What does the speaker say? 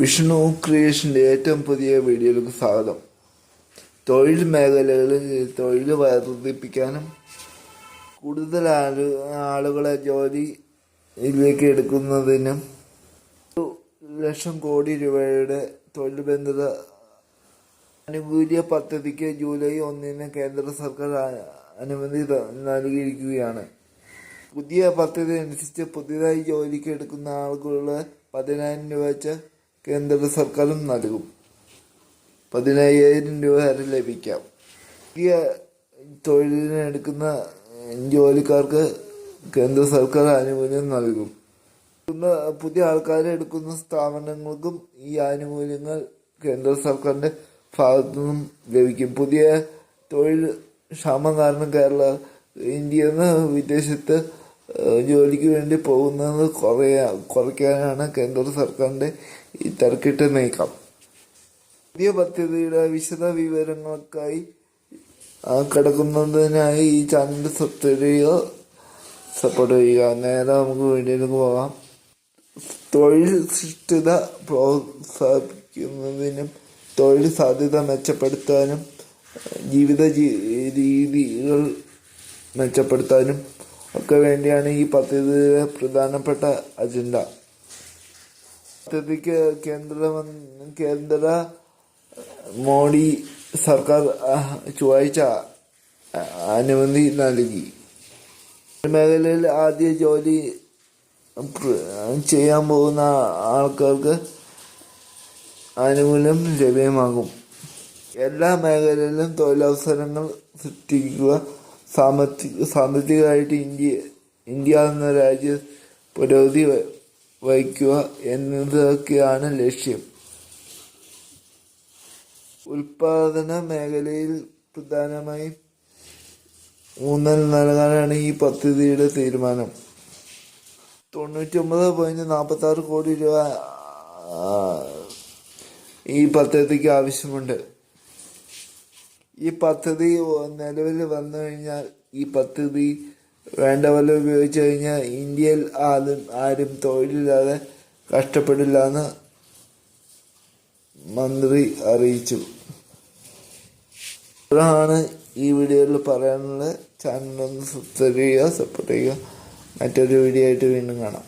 വിഷ്ണു ക്രിയേഷന്റെ ഏറ്റവും പുതിയ വീഡിയോയിലേക്ക് സ്വാഗതം. തൊഴിൽ മേഖലകളിൽ തൊഴിൽ വർദ്ധിപ്പിക്കാനും കൂടുതൽ ആളു ആളുകളെ ജോലിയിലേക്ക് എടുക്കുന്നതിനും ഒരു ലക്ഷം കോടി രൂപയുടെ തൊഴിൽ ബന്ധത ആനുകൂല്യ പദ്ധതിക്ക് ജൂലൈ ഒന്നിന് കേന്ദ്ര സർക്കാർ അനുമതി നൽകിയിരിക്കുകയാണ്. പുതിയ പദ്ധതി അനുസരിച്ച് പുതിയതായി ജോലിക്ക് എടുക്കുന്ന ആളുകളുടെ പതിനായിരം രൂപ വെച്ച് കേന്ദ്ര സർക്കാരും നൽകും. പതിനയ്യായിരം രൂപ വരെ ലഭിക്കാം. പുതിയ തൊഴിലിനെടുക്കുന്ന ജോലിക്കാർക്ക് കേന്ദ്ര സർക്കാർ ആനുകൂല്യം നൽകും. പുതിയ ആൾക്കാരെ എടുക്കുന്ന സ്ഥാപനങ്ങൾക്കും ഈ ആനുകൂല്യങ്ങൾ കേന്ദ്ര സർക്കാരിന്റെ ഭാഗത്തു നിന്നും ലഭിക്കും. പുതിയ തൊഴിൽ ക്ഷാമം കാരണം കേരള ഇന്ത്യയിൽ നിന്ന് വിദേശത്ത് ജോലിക്ക് വേണ്ടി പോകുന്നത് കുറയാ കുറയ്ക്കാനാണ് കേന്ദ്ര സർക്കാരിന്റെ ഈ തിരക്കിട്ട നീക്കാം. പുതിയ പദ്ധതിയുടെ വിശദ വിവരങ്ങൾക്കായി കിടക്കുന്നതിനായി ഈ ചാനൽ സബ്സ്ക്രൈബ് ചെയ്യുക സപ്പോർട്ട് ചെയ്യുക നേരെ നമുക്ക് വീഡിയോയിലേക്ക് പോകാം. തൊഴിൽ സൃഷ്ടിത പ്രോത്സാഹിപ്പിക്കുന്നതിനും തൊഴിൽ സാധ്യത മെച്ചപ്പെടുത്താനും ജീവിത രീതികൾ മെച്ചപ്പെടുത്താനും ഒക്കെ വേണ്ടിയാണ് ഈ പദ്ധതിയുടെ പ്രധാനപ്പെട്ട അജണ്ട. പദ്ധതിക്ക് കേന്ദ്ര കേന്ദ്ര മോഡി സർക്കാർ ചൊവ്വാഴ്ച അനുമതി നൽകി. മേഖലയിൽ ആദ്യ ജോലി ചെയ്യാൻ പോകുന്ന ആൾക്കാർക്ക് ആനുകൂല്യം ലഭ്യമാകും. എല്ലാ മേഖലയിലും തൊഴിലവസരങ്ങൾ സൃഷ്ടിക്കുക സാമ്പത്തിക സാമ്പത്തികമായിട്ട് ഇന്ത്യ ഇന്ത്യ എന്ന രാജ്യ പുരോഗതി വഹിക്കുക എന്നതൊക്കെയാണ് ലക്ഷ്യം. ഉൽപാദന മേഖലയിൽ പ്രധാനമായും ഊന്നൽ നൽകാനാണ് ഈ പദ്ധതിയുടെ തീരുമാനം. തൊണ്ണൂറ്റി ഒമ്പത് പോയിന്റ് നാൽപ്പത്തി ആറ് കോടി രൂപ ഈ പദ്ധതിക്ക് ആവശ്യമുണ്ട്. ഈ പദ്ധതി നിലവിൽ വന്നു കഴിഞ്ഞാൽ ഈ പദ്ധതി വേണ്ട പോലെ ഉപയോഗിച്ചു കഴിഞ്ഞാൽ ഇന്ത്യയിൽ ആരും ആരും തൊഴിലില്ലാതെ കഷ്ടപ്പെടില്ല എന്ന് മന്ത്രി അറിയിച്ചു. ഇതാണ് ഈ വീഡിയോയിൽ പറയാനുള്ളത്. ഒന്ന് സബ്സ്ക്രൈബ് ചെയ്യുക സപ്പോർട്ട് ചെയ്യുക. മറ്റൊരു വീഡിയോ ആയിട്ട് വീണ്ടും കാണാം.